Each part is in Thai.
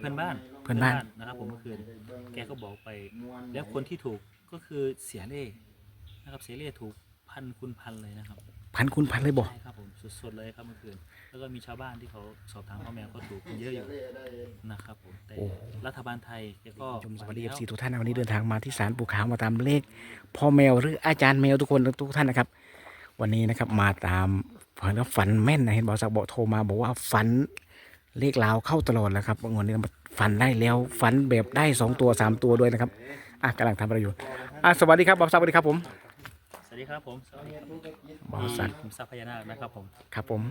เพื่อนบ้านเพื่อนบ้าน นะครับ ผมเมื่อคืนแกก็บอกไป แล้วคนที่ถูกก็คือเสียเล่นะครับเสียเล่ถูกพันคุณพันเลยนะครับพันคุณพันเลยบอก ใช่ครับผมสุดๆเลยครับเมื่อคืน แล้วก็มีชาวบ้านที่เขาสอบถามพ่อแมวก็ถูกกันเยอะอยู่นะครับผมแต่รัฐบาลไทยแกก็ชมสไปวัสดีแล้เอฟซีทุกท่านนะวันนี้เดินทางมาที่ศาลปู่ขาวมาตามเลขพ่อแมวหรืออาจารย์แมวทุกคนทุกท่านนะครับ วันนี้นะครับมาตามฝันแล้วฝันแม่นนะเห็นบอกสักบอกโทรมาบอกว่าฝัน เลขลาวเข้าตลอดแล้วครับวันนี้ฝันได้แล้วฝันแบบได้สองตัวสามตัวด้วยนะครับอะกำลังทำประโยชน์อะสวัสดีครับบอสสวัสดีครับผมสวัสดีครับผมสวัสดีครับบอสสักผมทรัพย์พญานาคนะครับผมครับผม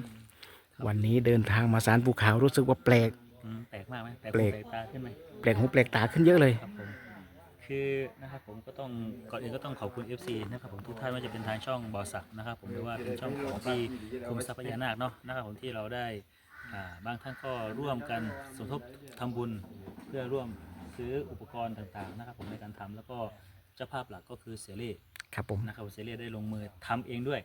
วันนี้เดินทางมาศาลปู่ขาวรู้สึกว่าแปลกอืมแปลกมากไหมแปลกแปลกหูแปลกตาขึ้นไหมแปลกหูแปลกตาขึ้นเยอะเลยครับผมคือนะครับผมก็ต้องก่อนอื่นก็ต้องขอบคุณ FC นะครับผมทุกท่านว่าจะเป็นทางช่องบอสักนะครับผมหรือว่าเป็นช่องของพี่คมทรัพย์พญานาคเนาะนะครับผมที่เราได้ อ่าบางท่านก็ร่วมกันสมทบทำบุญเพื่อร่วมซื้ออุปกรณ์ต่างๆนะครับผมในการทำแล้วก็เจ้าภาพหลักก็คือเสียเล่ครับผม นะครับเซเรียได้ลงมือทำเองด้วย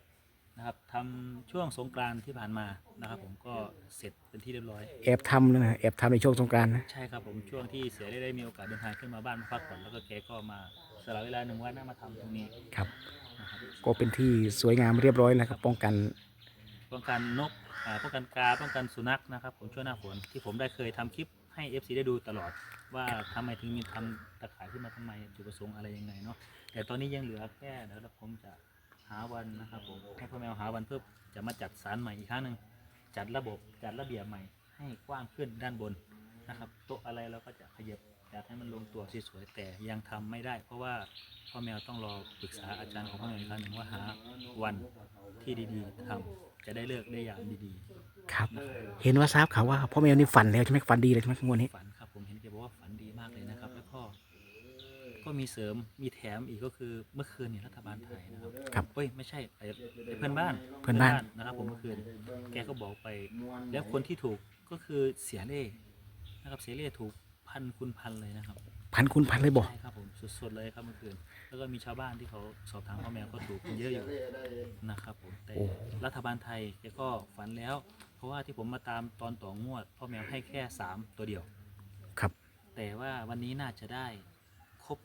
นะครับทำช่วงสงกรานต์ที่ผ่านมานะครับ ผมก็เสร็จเป็นที่เรียบร้อย แอบทำนะนะแอบทำในช่วงสงกรารนะ ใช่ครับผมช่วงที่เสียได้ได้มีโอกาสเดินทางขึ้นมาบ้านมาพักผ่อนแล้วก็แกก็มาสละเวลาหนึ่งวันนะมาทำตรงนี้ครับ นะครับก็เป็นที่สวยงามเรียบร้อยแล้วครับ ป้องกัน ป้องกันนกป้องกันกาป้องกันสุนัขนะครับผมช่วงหน้าฝนที่ผมได้เคยทำคลิปให้ FC ได้ดูตลอดว่าทำไมถึงมีทำตะข่ายขึ้นมาทำไมจุดประสงค์อะไรยังไงเนาะแต่ตอนนี้ยังเหลือแค่เดี๋ยวผมจะหาวันนะครับผมให้พ่อแมวหาวันเพื่อจะมาจัดสารใหม่อีกครั้งหนึ่งจัดระบบจัดระเบียบใหม่ให้กว้างขึ้นด้านบนนะครับโต๊ะอะไรเราก็จะขยับ จัดให้มันลงตัวสวยๆแต่ยังทำไม่ได้ เพราะว่าพ่อแมวต้องรอปรึกษาอาจารย์ของพ่อแมวอีกครั้งหนึ่งว่าหาวันที่ดีๆทำจะได้เลือกได้อย่างดีๆ ครับ เห็นว่าทราบข่าวว่าพ่อแมวนี่ฝันแล้วใช่ไหมฝันดีเลยใช่ไหมงวดนี้ฝันครับผมเห็นแกบอกว่าฝันดีมากเลยนะครับ แล้วก็ก็มีเสริมมีแถมอีกก็คือเมื่อคืนเนี่ยรัฐบาลไทยนะครับครับเอ้ยไม่ใช่ไอ้ไอ้เพื่อนบ้านเพื่อนบ้านนะครับ ผมเมื่อคืนแกก็บอกไป แล้วคนที่ถูกก็คือเสียเล่นะครับเสียเล่ถูก พันคุณพันเลยนะครับพันคุณพันเลยบอกใช่ครับผมสุดๆเลยครับเมื่อคืนแล้วก็มีชาวบ้านที่เขาสอบถามพ่อแมวก็ถูกกันเยอะอยู่นะครับผมแต่รัฐบาลไทยแกก็ฝันแล้ว เพราะว่าที่ผมมาตามตอนต่องวดพ่อแมวให้แค่สามตัวเดียว ครับ แต่ว่าวันนี้น่าจะได้ครบ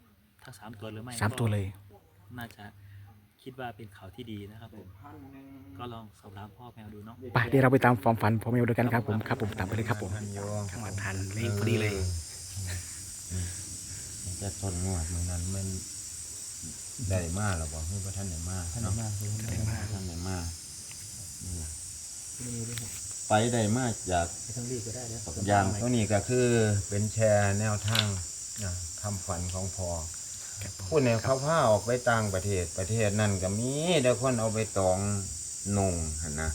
ทั้งสามตัวหรือไม่สามตัวเลยก็น่าจะคิดว่าเป็นข่าวที่ดีนะครับผมก็ลองสอบถามพ่อแมวดูเนาะไปเดี๋ยวเราไปตามความฝันพ่อแมวด้วยกันครับผมครับผมตามไปเลยครับผมทันโยเข้ามาทันเลขพอดีเลยมัน จะทนงวดเหมือนนั้นมันได้มากหรอบอกให้ว่าท่านได้มากท่านเนาะมากเลยท่านได้มากท่านได้มากไปได้มากจากอย่างตรงนี้ก็คือเป็นแชร์แนวทางนะคำฝันของพอพูดเนี่ยเขาพาออกไปต่างประเทศประเทศนั่นก็มีเดี๋ยวคนเอาไปตองนงนะ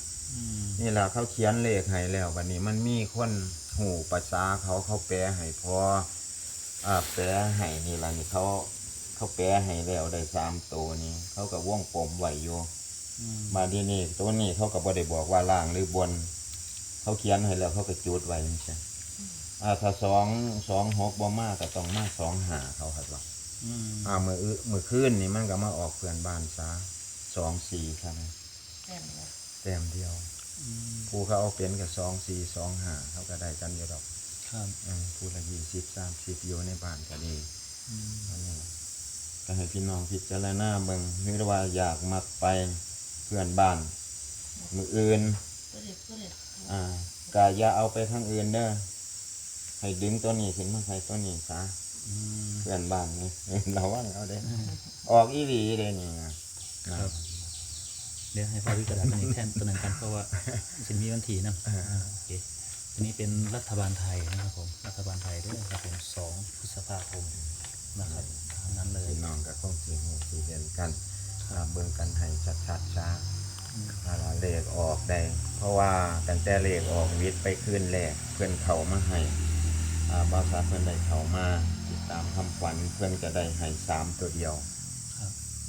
นี่แหละเขาเขียนเลขให้แล้ววันนี้มันมีคนหูภาษาเขาเขาแปลให้พออ่าแปลให้นี่ละนี่เขาเขาแปลให้แล้วได้สามตัวนี้ เขากับว่องปมไหวอยู่อืมมาที่นี่ตัวนี้เขาก็บ่ได้บอกว่าล่างหรือบน เขาเขียนให้แล้วเขาก็จุดไว้ไม่ใช่อ่าถ้าสองสองหกบ่มากก็ต้องมาสองหาเขาครับว่าอืมอ่ามืออึมือคืนนี่มันก็มาออกเพื่อนบ้านซะสองสี่ครับแต้มเดียวอืมผู้เขาเอาเป็นกับสองสี่สองห้าเขาก็ได้กันอยู่ดอกครับอืมผู้ละยี่สิบสามสิบอยู่ในบ้านก็ดีอืมอันนี้ก็ให้พี่น้องพิจารณาเบิ่งนึกว่าอยากมักไปเพื่อนบ้านมืออื่นอ่ากะอย่าเอาไปทางอื่นเด้อให้ดึงตัวนี้ขึ้นมาใส่ตัวนี้ซะอืมเพื่อนบ้านนี่เราว่าเอาเด้ออกอีหลีเด้นี่นะครับ เดี๋ยวให้พ่อวิกระดาษตัวนี้แทนตัวหนึ่งกันเพราะว่าสิมีวันถีนะอ่าโอเคอันนี้เป็นรัฐบาลไทยนะครับผมรัฐบาลไทยด้วยครับผมสองพฤษภาคมนะครับทางนั้นเลยพี่น้องก็คงสิหูสิเห็นกันอ่าเบิ่งกันให้ชัดๆช้าอะไรเลขออกได้ เพราะว่าตั้งแต่เลขออกวิทย์ไปคืนแรกเพื่อนเขามาให้อ่าบาซาเพื่อนได้เขามาติดตามคำขวัญเพื่อนจะได้ให้สามตัวเดียวครับ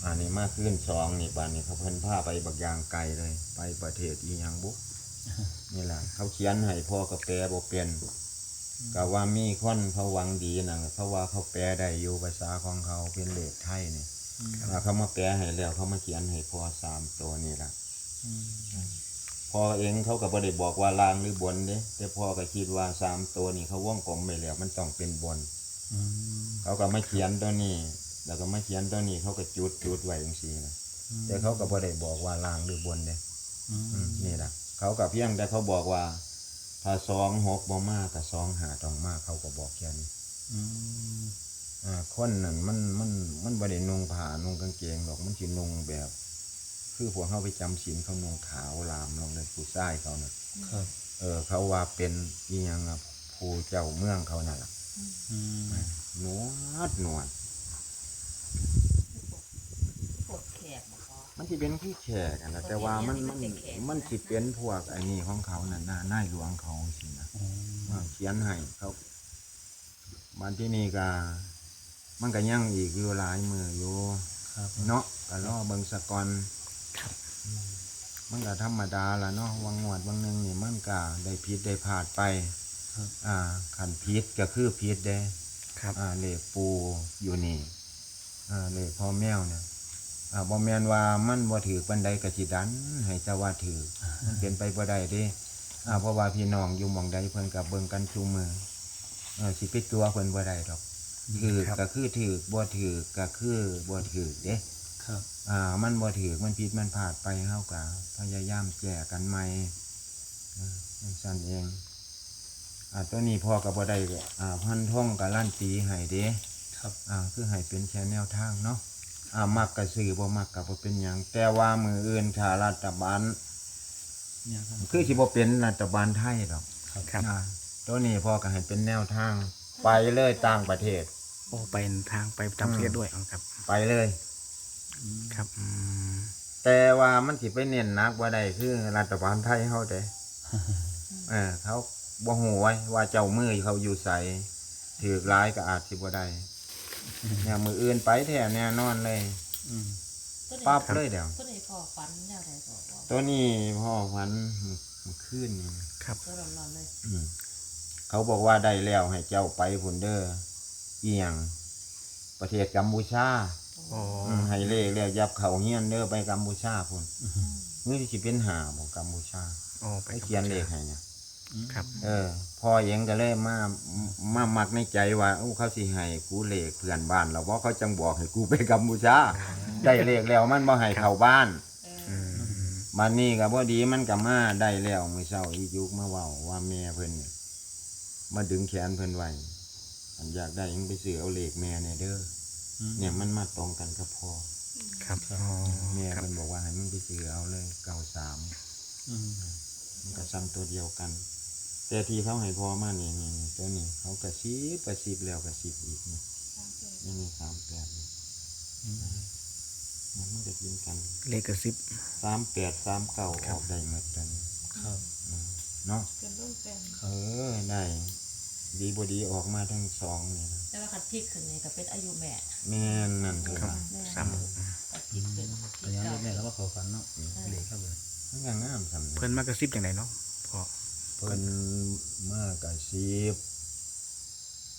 อันนี้มาขึ้นสองนี่บานนี้เขาเพิ่นพาไปบักอยางไกลเลย ไปประเทศอีหยังบุนี่แหละเขาเขียนให้พ่อกับแปลบ่เป็นก็ว่ามีคนเขาหวังดีนะเขาว่าเขาแปลได้อยู่ภาษาของเขาเป็นเลขไทยนี่อืมแล้วเขามาแปลให้แล้วเขามาเขียนให้พ่อสามตัวนี่แหละอืมพ่อเองเขาก็บ่ได้บอกว่าล่างหรือบนเด้แต่พ่อก็คิดว่าสามตัวนี้เขาว่องกลมไปแล้วมันต้องเป็นบนอืมเขาก็มาเขียนตัวนี้ แล้วก็มาเขียนตัวนี้เขาก็จุดจุดไว้จังซี่นะแต่เขาก็บ่ได้บอกว่าล่างหรือบนเด้อืมอืมนี่ล่ะเขาก็เพียงแต่เขาบอกว่า ถ้าสองหกบ่มากกับสองหาต้องมากเขาก็บอกแค่นี้อืมอ่าคนนั่นมันมันมันบ่ได้นุ่งผ้านุ่งกางเกงหรอกมันสินุ่งแบบ คือพวกเขาไปจำศีลเขานุ่งขาวลามลงเลยผู้ชายเขาน่ะครับเออ เขาว่าเป็นอีหยังอะผู้เจ้าเมืองเขานั่นล่ะอืมหนวดหนวด กดแขกบ่พอ มันสิเป็นขี้แขกอะนะแต่ว่ามันมันมันเป็นแขก มันสิเป็นพวกไอ้นี่ของเขานั่นน่ะนายหลวงเขาสินะอ๋ออ่าเขียนให้เขามันที่นี่ก็มันก็ยังอีกอยู่หลายมืออยู่ ครับเนาะก็รอเบิ่งสะกอนอืมมันก็ธรรมดาละเนาะวังงวดวังหนึงนี่มันก็ได้ผิดได้พลาดไปครับ อ่าขันผิดก็คือผิดเด้ครับ อ่าเลขปูอยู่นี่ อ่าเลขพ่อแมวเนี่ยอ่าบ่แม่นว่ามันบ่ถือปันใดก็สิดัน ให้เจ้าว่าถือมันเป็นไปบ่ได้เด้อ่าเพราะว่าพี่น้องอยู่หม่องใดเพิ่นก็เบิ่งกันซุมือเออสิไปตัวเพิ่นบ่ได้ดอกถือครับก็คือถือบ่ถือก็คือบ่ถือเด้ครับ อ่า มันบ่ถือมันผิดมันพลาดไปเฮาก็พยายามแก้กันใหม่อ่าจังซั่นเองอ่าตัวนี้พ่อก็บ่ได้อ่าพันท่องกับลั่นตีให้เด้ ครับอ่าคือให้เป็นแค่แนวทางเนาะอ่ามักก็ซื้อบ่มักก็บ่เป็นหยังแต่ว่ามืออื่นถ้ารัฐบาล เนี่ยครับ คือสิบ่เป็นรัฐบาลไทยดอกครับครับ อ่าตัวนี้พ่อก็ให้เป็นแนวทาง ไปเลยต่างประเทศ โอ้ไปทางไปต่างประเทศด้วยอ๋อครับ ไปเลยอืมครับอืมแต่ว่ามันสิไปเน้นหนักบ่ได้คือรัฐบาลไทยเฮาเด้ เออเขาบ่ฮู้ไว้ว่าเจ้ามือเขาอยู่ไสถือร้ายก็อาจสิบ่ได้ เนี่ยมืออื่นไปแท้แน่นอนเลยอืมตัวนี้ปั๊บเลยเดี๋ยวตัวนี้พอฟันแนวใดก็บอกตัวนี้พ่อฝันเมื่อคืนนี่ครับตัวร้อนๆเลยอืมเขาบอกว่าได้แล้วให้เจ้าไปพุ่นเด้อเอียง ประเทศกัมพูชาโอ้อืมให้เลขแล้วยับเขาเฮียนเด้อไปกัมพูชาพุ่นอืมนี่สิเป็นหาบ่กัมพูชาโอ้ไปให้เขียนเลขให้เนี่ย ครับ เออพ่อเองก็เลยมามามักในใจว่าโอ้เขาสิให้กูเลขเพื่อนบ้านเราเพราะเขาจังบอกให้กูไปกัมพูชาได้เลขแล้วมันบ่ให้เข้าบ้านเอออืมมันนี่ก็บ่ดีมันก็มาได้แล้วมื้อเช้าอียุกมาเว้าว่าแม่เพิ่นเนี่ยมาดึงแขนเพิ่นไว้อันอยากได้ยังไปซื้อเอาเลขแม่เนี่ยเด้ออืมเนี่ยมันมาตรงกันกับพ่อครับอ๋อแม่ครับเพิ่นบอกว่าให้มันไปซื้อเอาเลยเก้าสามอืมมันก็ซ้ำตัวเดียวกัน แต่ที่เขาให้พ่อมานี่นี่นี่ตัวนี้เขากระซิบกระซิบแล้วกระซิบอีกนี่นี่นี่สามแปดนี่อืมมันมันจะกินกันเลขกระซิบสามแปดสามเก้าออกได้หมดกันครับเนาะเป็นร่มเป็นเออได้ดีบดีออกมาทั้งสองเนี่ยนะแต่ว่าขัดพริกขึ้นนี่ก็เป็นอายุแม่แม่นนั่นคือครับว่าแม่สามขัดพริกขึ้นก็ยังเล็กแม่แล้วก็ขอฝันเนาะเด็กครับเลยมันก็งามสำเพิ่นมากระซิบอย่างไรเนาะพ่อ เพิ่นมากกระซิบ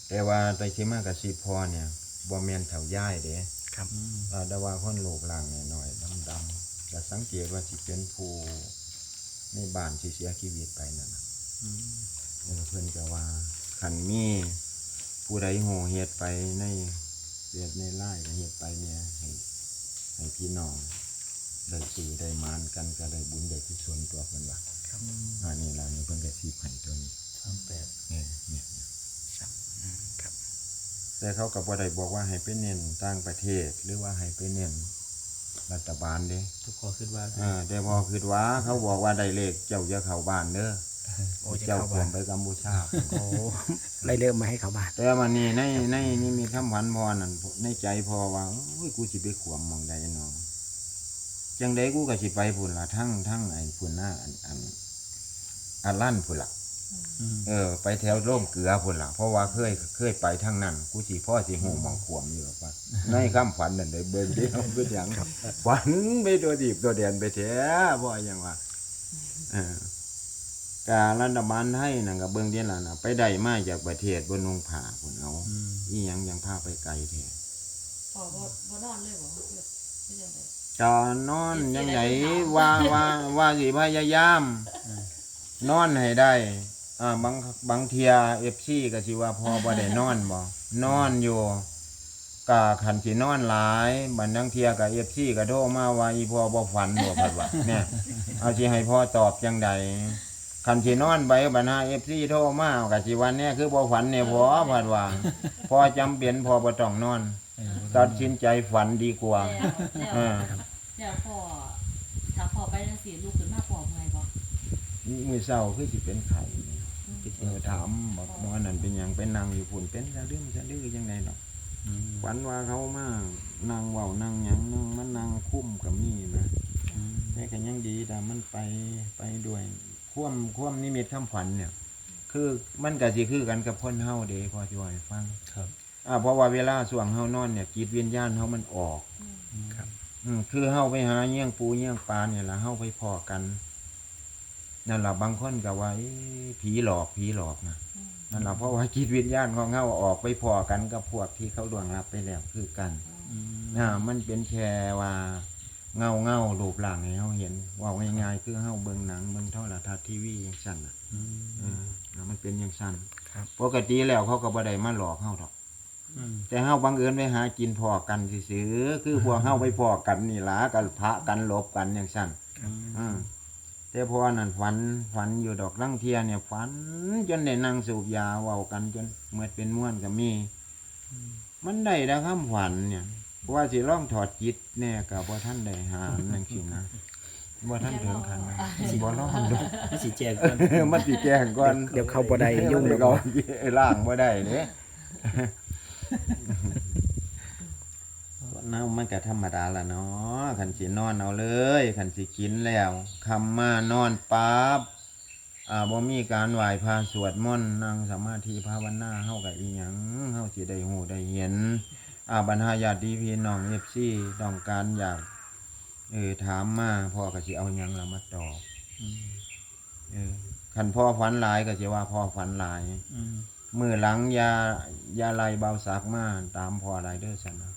แต่ว่าไปที่มากกระซิบพอเนี่ยบ่แม่นเถาย่ายเด้ครับอืมอ่าแต่ว่าคนโลกล่างหน่อยๆดำๆแต่สังเกตว่าสิเป็นผู้ในบ้านที่เสียชีวิตไปนั่นน่ะอืมเออเพิ่นก็ว่าขันมีผู้ใดโง่เฮ็ดไปในเดือดในไร่ก็เฮ็ดไปเนี่ยให้ให้พี่น้องได้สู่ได้มานกันก็ได้บุญได้กุศลตัวเพิ่นว่าครับ อันนี้ล่ะนี่เพิ่นก็สิให้ตัวนี้สามแปดเนี่ยเนี่ยเนี่ยสามอืมครับ แต่เขาก็บ่ได้บอกว่าให้ไปเน้นต่างประเทศ หรือว่าให้ไปเน้นรัฐบาลเด้ทุกขอคิดว่าอ่าแต่พอคิดว่าเขาบอกว่าได้เลขเจ้าอย่าเข้าบ้านเด้อโอ้จะเจ้าเข้าควบ้ารนไปกัมพูชาโอ้ไล่เริ่มมาให้เขาบ้านแต่วันนี้ในในนี่มีคำหวันพอนั่นในใจพอว่าโอ้ยกูสิไปขวมหมองใดเนาะ จังใดกูก็สิไปพุ่นละทั้งทั้งไอ้พุ่นหน้าอันอันอันลั่นพุ่นละอืมเออ ไปแถวร่มเกลือพุ่นละเพราะว่าเคยเคยไปทั้งนั้นกูสิพ่อสิหูหมองขวมอยู่หรอกว่าในคำฝันนั่นได้เบิ่งที่เขาเป็นอย่างฝันไปตัวดีบตัวเดียนไปแท้บ่อย่างว่าเออการรัฐบาลให้นั่นก็เบิ่งเดียนละนะไปได้มาจากประเทศบนนงผาพุ่นเอาอืมอีหยังยังพาไปไกลแท้พอบ่บ่นอนเลยบ่เพื่อนไม่ยังไง จะนอนยังไงว่าว่าว่าสิพยายาม นอนให้ได้อ่าบางบางเทียเอฟซีก็สิว่าพอบ่ได้นอนบ่นอนอยู่กะขันสินอนหลายบัดนังเทียกับเอฟซีก็โทรมาว่าอีพ่อบ่ฝันบ่พัดว่าเนี่ยเอาสิให้พ่อตอบจังใดขันสินอนไปบัดหาเอฟซีโทรมาก็สิวันเนี้ยคือบ่ฝันเนี่ยพ่อพัดว่าพ่อจำเป็นพ่อบ่ต้องนอนตัดสินใจฝันดีกว่าแล้วอ่า แล้วพ่อถ้าพ่อไปจังซี่ลูกขึ้นมาพ่อเมื่อยบ่มื้อเช้าคือสิเป็นไข้อืมเออถามบอกหมอนั่นเป็นหยังเป็นนางอยู่ฝุ่นเป็นสะดื้อสะดื้อยังไงดอกฝันว่าเขามานางเว้านางหยังนึงมันนางคุ้มกับมีนะแต่ก็ยังดีแต่มันไปไปด้วยความความนิมิตคำฝันเนี่ย คือมันก็สิคือกันกับคนเฮาเด้พอจะให้ฟังครับอ่าเพราะว่าเวลาส่วงเฮานอนเนี่ยจิตวิญญาณเฮามันออกอืมครับอืม คือเฮาไปหาเยี่ยงปูเยี่ยงปลาเนี่ยละเฮาไปพอกันนั่นล่ะบางคนก็ว่าเอ๊ะผีหลอกผีหลอกนะอืมนั่นล่ะเพราะว่าจิตวิญญาณของเฮาออกไปพอกันกับพวกที่เขาดวงรับไปแล้วคือกันอืมน่ามันเป็นแค่ว่าเงาเงารูปร่างให้เฮาเห็นเว่าง่ายๆคือเฮาเบิ่งหนังเบิ่งโทรทัศน์ทีวีอย่างซั่นน่ะเออแล้วมันเป็นอย่างซั่นครับปกติแล้วเขาก็บ่ได้มาหลอกเฮาดอก แต่เฮาบังเอิญไปหากินพอกันซื่อๆคือพวกเฮาไปพอกันนี่ล่ะกันพระกันหลบกันอย่างซั่นอืมแต่พอนั่นฝันฝันอยู่ดอกลังเทียเนี่ยฝันจนได้นั่งสูบยาเว้ากันจนเมื่อเป็นม่วนก็มี มันได้แต่คำฝันเนี่ยว่าสิร้องถอดจิตแน่กับว่าท่านได้หานั่นสินะว่าท่านถึงขันนะสิบ่ร้องดูไม่สิแจกก่อนมันสิแจ้งก่อนเดี๋ยวเข้าบ่ได้ยุ่งเดี๋เดี๋ยยววก็ล่างบ่ได้เด้ เน่ามันก็ธรรมดาละเนาะขันสินอนเอาเลยขันสิกินแล้วคำมานอนปั๊บอ่าบ่มีการไหว้พระสวดมนต์นั่งสมาธิภาวนาเฮากับอีหยังเฮาสิได้หูได้เห็นอ่าบรรดาญาติพี่น้อง FC ต้องการอยากเออถามมาพ่อก็สิเอาหยังละมาตอบเออคันพ่อฝันหลายก็สิว่าพ่อฝันหลาย มือหลังอยาอยาไล่เบาสักมาตามพ่อไรเด้อสันนะ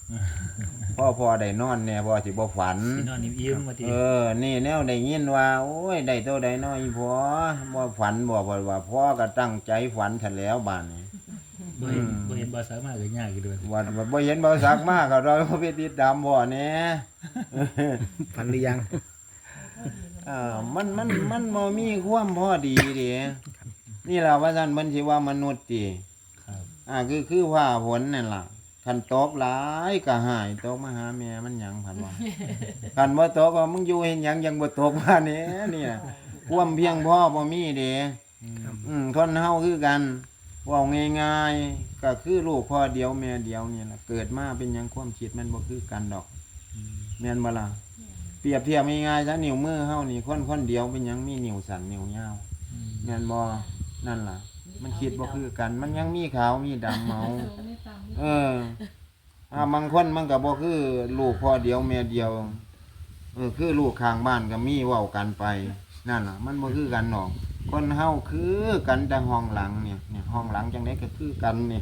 พ่อพ่อได้นอนแน่พ่อสิบ่ฝัน สินอนยิ้มๆมาทีเออ นี่แนวได้ยินว่า โอ้ยได้โตได้น้อยพ่อบ่ฝันบ่บ่ว่าพ่อก็ตั้งใจฝันทันแล้วบ้านนี้บ่เห็นบ่เห็นบ่สามารถก็ยากอยู่ด้วยว่าว่าบ่เห็นเบาสักมาก็เราไปติดตามพ่อแหน่ฝันหรือยังอ่ามันมันมันบ่มีความพอดีเด้ นี่ล่ะว่าซั่นมันสิว่ามนุษย์ติครับอ่าคือคือว่าฝนนั่นล่ะคันตกหลายก็หายตกมาหาแม่มันหยังพันว่าคันบ่ตกก็มึงอยู่เห็นหยังยังบ่ตกว่านี่เนี่ยความเพียงพอบ่มีเด้อืมคนเฮาคือกันเว้าง่ายๆก็คือลูกพ่อเดียวแม่เดียวนี่ล่ะเกิดมาเป็นหยังความคิดมันบ่คือกันดอกแม่นบ่ล่ะเปรียบเทียบง่ายๆซะนิ้วมือเฮานี่คนคนเดียวเป็นหยังมีนิ้วสั้นนิ้วยาวแม่นบ่ นั่นล่ะ มันคิดบ่คือกัน มันยังมีขาวมีดำเมาไม่ฟังเอออ่าบางคนมันก็บ่คือ ลูกพ่อเดียวแม่เดียว เออ คือลูกข้างบ้านก็มีเว้ากันไป นั่นล่ะ มันบ่คือกันหรอก คนเฮาคือกันแต่ห้องหลังเนี่ยเนี่ยห้องหลังจังได๋ก็คือกันนี่